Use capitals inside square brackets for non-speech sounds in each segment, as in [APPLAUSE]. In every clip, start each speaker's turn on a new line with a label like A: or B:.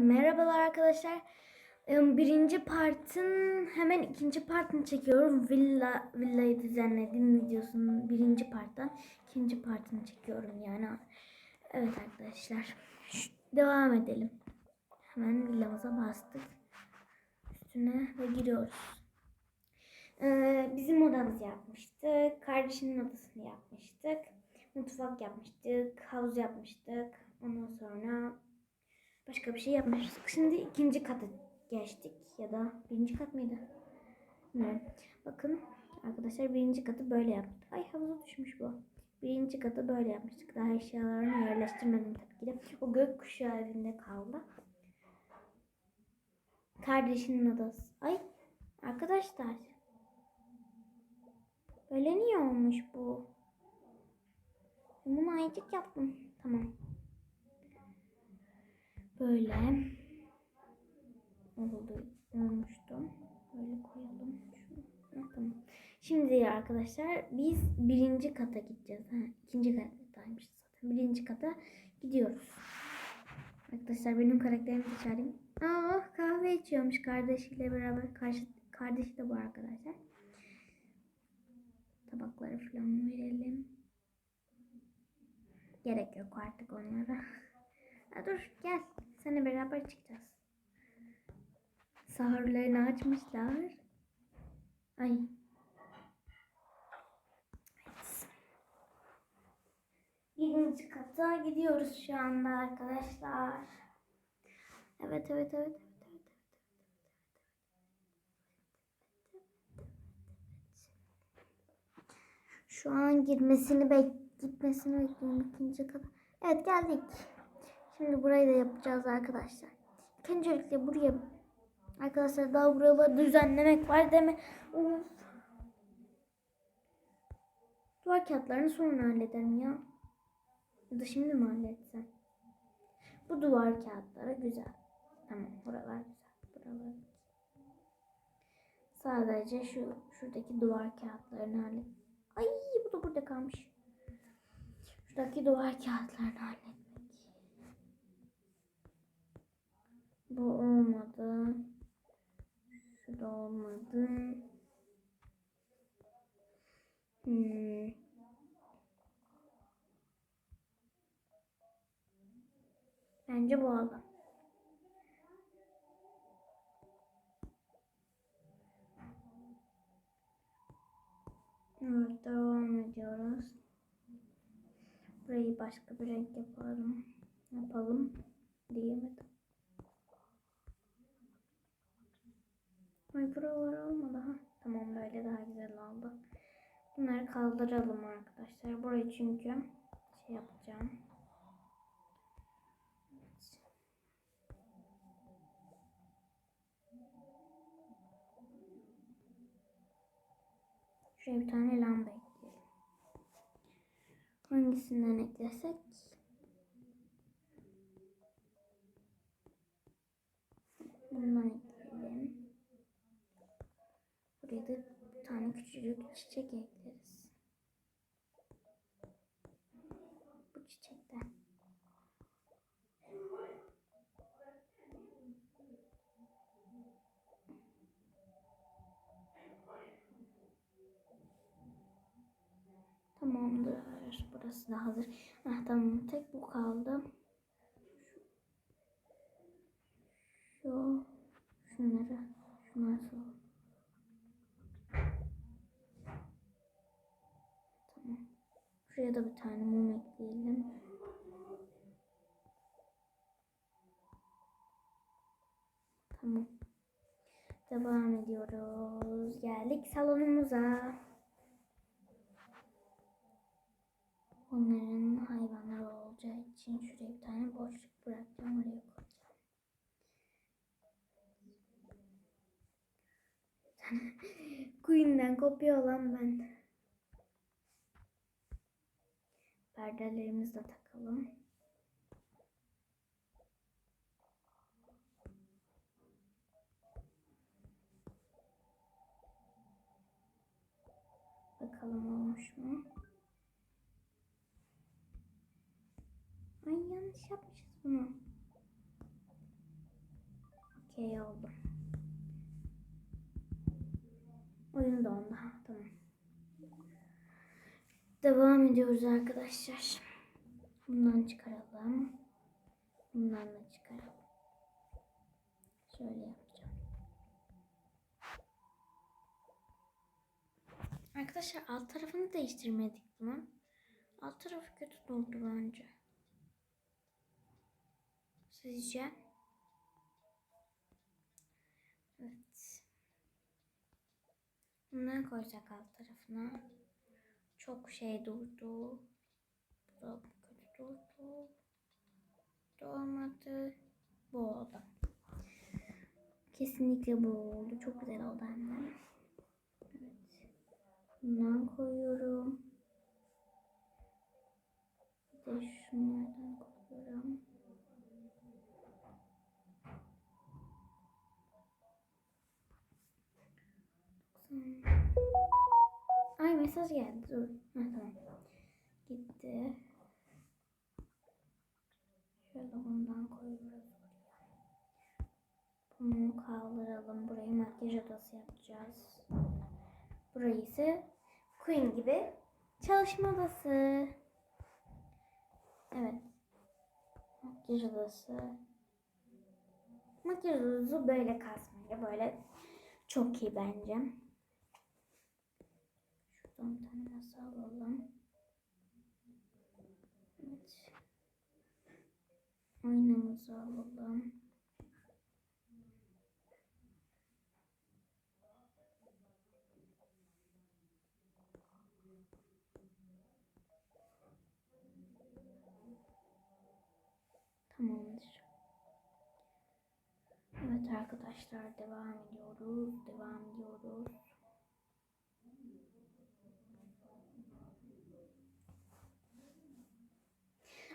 A: Merhabalar arkadaşlar. Ee, Birinci partın hemen ikinci partını çekiyorum. Villa villayı düzenlediğim videosunun birinci parttan ikinci partını çekiyorum yani. Evet arkadaşlar. Devam edelim. Hemen villamıza bastık. Üstüne ve giriyoruz. Ee, bizim odamızı yapmıştık. Kardeşimin odasını yapmıştık. Mutfak yapmıştık. Havuz yapmıştık. Ondan sonra başka bir şey yapmıştık. Şimdi ikinci kata geçtik. Ya da birinci kat mıydı? Bilmiyorum. Bakın arkadaşlar birinci katı böyle yaptık. Ay havuza düşmüş bu. Birinci katı böyle yapmıştık. Daha eşyalarını yerleştirmedim tabii ki de. O gökkuşağı evinde kaldı. Kardeşinin odası. Ay arkadaşlar. Böyle niye olmuş bu? Bunu ayıcık yaptım. Tamam. Böyle. Oldu. Olmuştu. Böyle koyalım. Tamam. Şimdi arkadaşlar biz birinci kata gideceğiz. Ha, ikinci kattaymış zaten. Birinci kata gidiyoruz. Arkadaşlar benim karakterimi çağırayım. Aa kahve içiyormuş kardeşiyle beraber. Karşı, kardeşi de bu arkadaşlar. Tabakları falan verelim. Gerek yok artık onlara. [LAUGHS] Ha, dur gel. Seninle beraber çıkacağız. Sahurlarını açmışlar. Ay. Birinci kata gidiyoruz şu anda arkadaşlar. Evet evet evet Şu an girmesini bek gitmesini bekliyorum ikinci kata. Evet geldik. Şimdi burayı da yapacağız arkadaşlar. Öncelikle buraya arkadaşlar daha buraları düzenlemek var deme. Of. Duvar kağıtlarını sonra hallederim ya. Ya da şimdi mi halletsem? Bu duvar kağıtları güzel. Tamam buralar güzel. Buralar. Sadece şu şuradaki duvar kağıtlarını hallet. Ay bu da burada kalmış. Şuradaki duvar kağıtlarını halletmek. Bu olmadı. Şu da olmadı. Hmm. Bence bu oldu. Evet devam ediyoruz. Burayı başka bir renk yapalım. Yapalım diyemedim. Ay buralar olmadı ha. Tamam böyle daha güzel oldu. Bunları kaldıralım arkadaşlar. Burayı çünkü şey yapacağım. Şuraya bir tane lamba ekleyelim. Hangisinden eklesek? Bundan ekleyelim. Buraya da bir tane küçücük çiçek ekleriz. Bu çiçekten. Tamamdır. Burası da hazır. Ah tamam. Tek bu kaldı. Şu şunları şunları sor. Tamam. Şuraya da bir tane mum ekleyelim. Tamam. Devam ediyoruz. Geldik salonumuza. Onların hayvanları olacağı için şuraya bir tane boşluk bırakacağım. Oraya koyacağım. [LAUGHS] Queen'den kopya olan ben. Perdelerimizi de takalım. Bakalım olmuş mu? Ay yanlış yapmışız bunu. Okey oldu. Oyun. Ha, tamam. Devam ediyoruz arkadaşlar. Bundan çıkaralım. Bundan da çıkaralım. Şöyle yapacağım. Arkadaşlar alt tarafını değiştirmedik bunun. Alt tarafı kötü durdu bence. Sizce? Evet. Bunları koyacak alt tarafına. Çok şey durdu. Bu da kötü durdu. Olmadı. Bu oldu. Kesinlikle bu oldu. Çok güzel oldu de. Evet. Bundan koyuyorum. Bir de şunlardan mesaj geldi. Dur. Ha, tamam. Gitti. Şöyle bundan koyuyoruz. Bunu kaldıralım. Burayı makyaj odası yapacağız. Burayı ise Queen gibi çalışma odası. Evet. Makyaj odası. Makyaj odası böyle kasmayla böyle çok iyi bence. Şuradan bir tane masa alalım. Evet. Aynamızı alalım. Tamamdır. Evet arkadaşlar devam ediyoruz. Devam ediyoruz.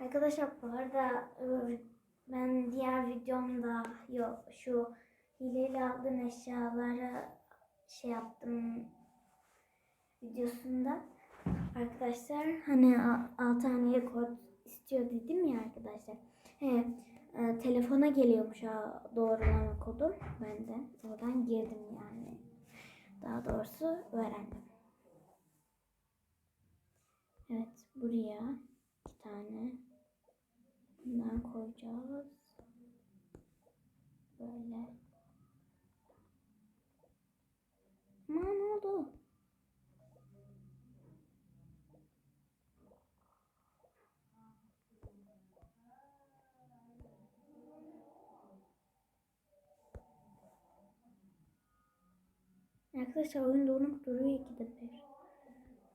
A: Arkadaşlar bu arada e, ben diğer videomda yok şu hileyle aldığım eşyaları şey yaptım videosunda arkadaşlar hani 6 haneli kod istiyor dedim ya arkadaşlar. He, e, telefona geliyormuş doğrulama kodu. Ben de oradan girdim yani. Daha doğrusu öğrendim. Evet buraya iki tane bundan koyacağız. Böyle. Ama ne oldu? Arkadaşlar oyun donup duruyor ikide bir.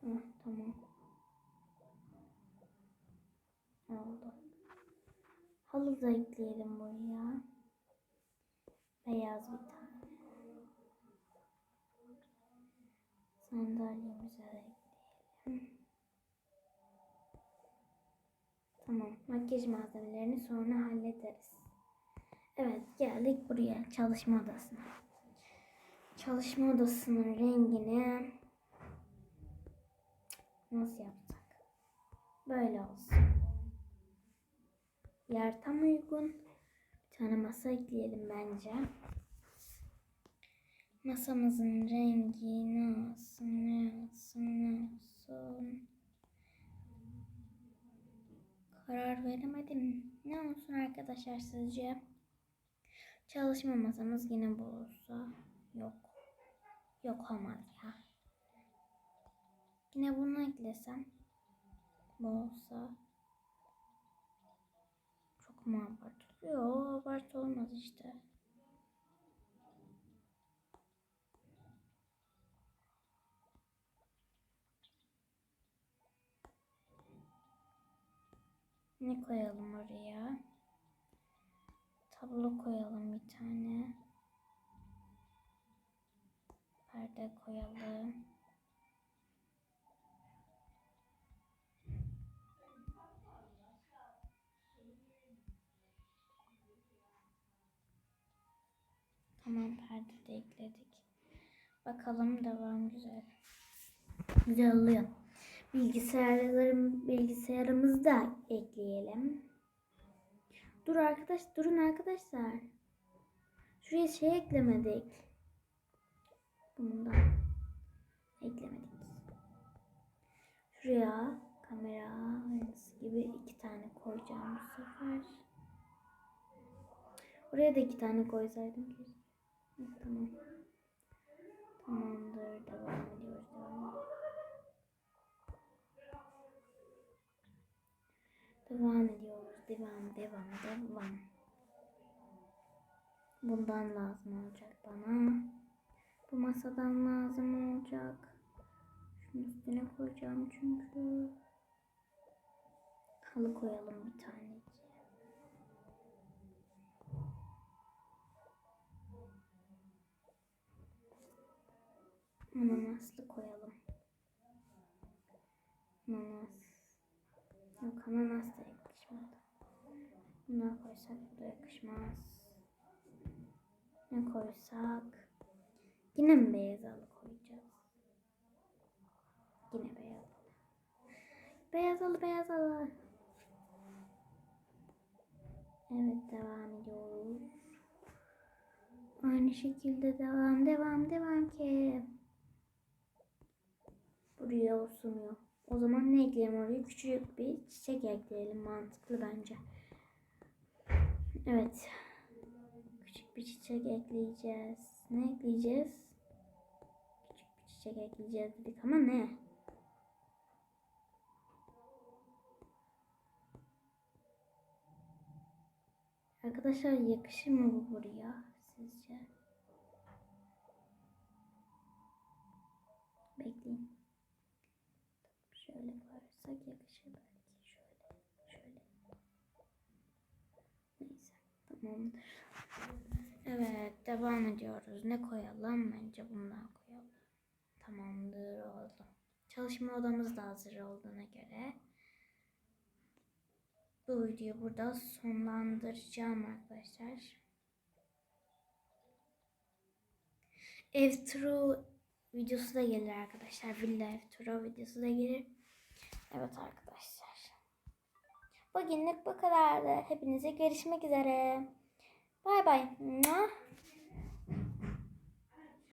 A: Heh, tamam. Oldu. Halı da ekleyelim buraya. Beyaz bir tane. Sandalyemize de ekleyelim. Tamam. Makyaj malzemelerini sonra hallederiz. Evet geldik buraya çalışma odasına. Çalışma odasının rengini nasıl yapsak? Böyle olsun. Yer tam uygun. Bir tane masa ekleyelim bence. Masamızın rengi ne olsun, ne olsun, ne olsun. Karar veremedim. Ne olsun arkadaşlar sizce? Çalışma masamız yine bu olsa. Yok. Yok olmaz ya. Yine bunu eklesem. Bu olsa. Çok mu abartı? Yok abartı olmaz işte. Ne koyalım oraya? Tablo koyalım bir tane. Perde koyalım. Tamam perde de ekledik. Bakalım devam güzel. Güzel oluyor. Bilgisayarlarım bilgisayarımızı da ekleyelim. Dur arkadaş, durun arkadaşlar. Şuraya şey eklemedik. Bundan eklemedik. Şuraya kamera gibi iki tane koyacağım bu sefer. Oraya da iki tane koysaydım keşke. Tamam. Tamamdır. Devam ediyoruz. Devam. Devam ediyoruz. Devam, devam, devam. Bundan lazım olacak bana. Bu masadan lazım olacak. Şunun üstüne koyacağım çünkü. Halı koyalım bir tane. Ananaslı koyalım. Ananas. Yok ananas da yakışmadı. Bundan koysak bu da yakışmaz. Ne koysak? Yine mi beyaz halı koyacağız? Yine beyaz halı. Beyaz halı, beyaz halı. Evet devam ediyoruz. Aynı şekilde devam, devam, devam ki. Buraya olsun O zaman ne ekleyelim oraya? Küçük bir çiçek ekleyelim. Mantıklı bence. Evet. Küçük bir çiçek ekleyeceğiz. Ne ekleyeceğiz? Küçük bir çiçek ekleyeceğiz dedik ama ne? Arkadaşlar yakışır mı bu buraya sizce? Bekleyin. Şöyle koyarsak yakışır belki. Şöyle, şöyle. Neyse, tamamdır. Evet, devam ediyoruz. Ne koyalım? Bence bundan koyalım. Tamamdır, oldu. Çalışma odamız da hazır olduğuna göre bu videoyu burada sonlandıracağım arkadaşlar. Ev turu videosu da gelir arkadaşlar. Villa ev turu videosu da gelir. Evet arkadaşlar. Bugünlük bu kadardı. Hepinize görüşmek üzere. Bay bay.